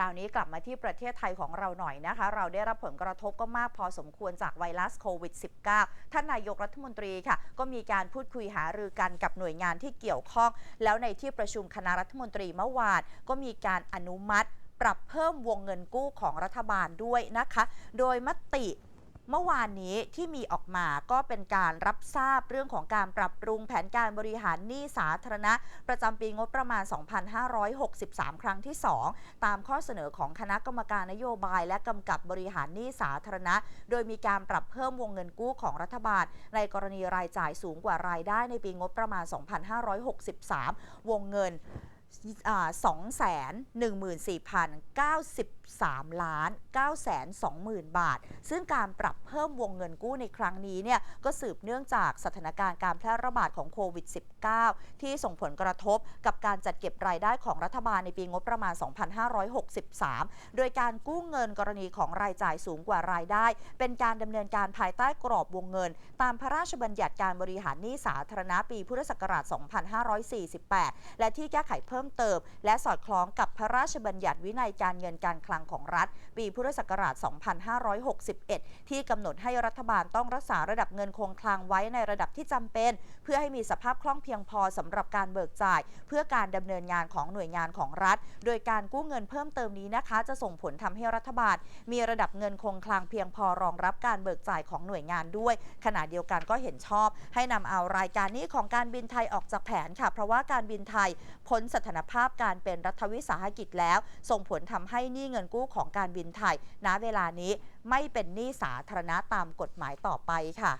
ราวนี้กลับมาที่ประเทศไทยของเราหน่อยนะคะ เราได้รับผลกระทบก็มากพอสมควรจากไวรัสโควิด -19 ท่านนายกรัฐมนตรีค่ะ ก็มีการพูดคุยหารือกันกับหน่วยงานที่เกี่ยวข้อง แล้วในที่ประชุมคณะรัฐมนตรีเมื่อวานก็มีการอนุมัติ ปรับเพิ่มวงเงินกู้ของรัฐบาลด้วยนะคะ โดยมติ เมื่อวานนี้ที่มีออกมาก็เป็นการรับทราบเรื่องของการปรับปรุงแผนการบริหารหนี้สาธารณะ ประจำปีงบประมาณ 2563 ครั้งที่ 2 ตามข้อเสนอของคณะกรรมการนโยบาย และกำกับบริหารหนี้สาธารณะ โดยมีการปรับเพิ่มวงเงินกู้ของรัฐบาล ในกรณีรายจ่ายสูงกว่ารายได้ในปีงบประมาณ 2563 วงเงิน 2 1 4 0 93ล้าน920,000บาท ซึ่งการปรับเพิ่มวงเงินกู้ในครั้งนี้เนี่ยก็สืบเนื่องจากสถานการณ์การแพร่ระบาดของโควิด -19 ที่ส่งผลกระทบกับการจัดเก็บรายได้ของรัฐบาลในปีงบประมาณ 2563 โดยการกู้เงินกรณีของรายจ่ายสูงกว่ารายได้ เป็นการดำเนินการภายใต้กรอบวงเงิน ตามพระราชบัญญัติการบริหารหนี้สาธารณะปีพุทธศักราช 2548 และที่แก้ไขเพิ่มเติม และสอดคล้องกับพระราชบัญญัติวินัยการเงินการคลังของรัฐ ปีพุทธศักราช 2561 ที่กำหนดให้รัฐบาลต้องรักษาระดับเงินคงคลังไว้ในระดับที่จำเป็น เพื่อให้มีสภาพคล่องเพียงพอสำหรับการเบิกจ่าย เพื่อการดำเนินงานของหน่วยงานของรัฐ โดยการกู้เงินเพิ่มเติมนี้นะคะ จะส่งผลทำให้รัฐบาล มีระดับเงินคงคลังเพียงพอรองรับการเบิกจ่ายของหน่วยงานด้วย ขณะเดียวกันก็เห็นชอบ ให้นำเอารายการนี้ของการบินไทยออกจากแผนค่ะ เพราะว่าการบินไทยพ้นสถถนภาพการเป็นรัฐวิสาหกิจแล้ว ส่งผลทำให้หนี้เงินกู้ของการบินไทยณเวลานี้ไม่เป็นหนี้สาธารณะตามกฎหมายต่อไปค่ะ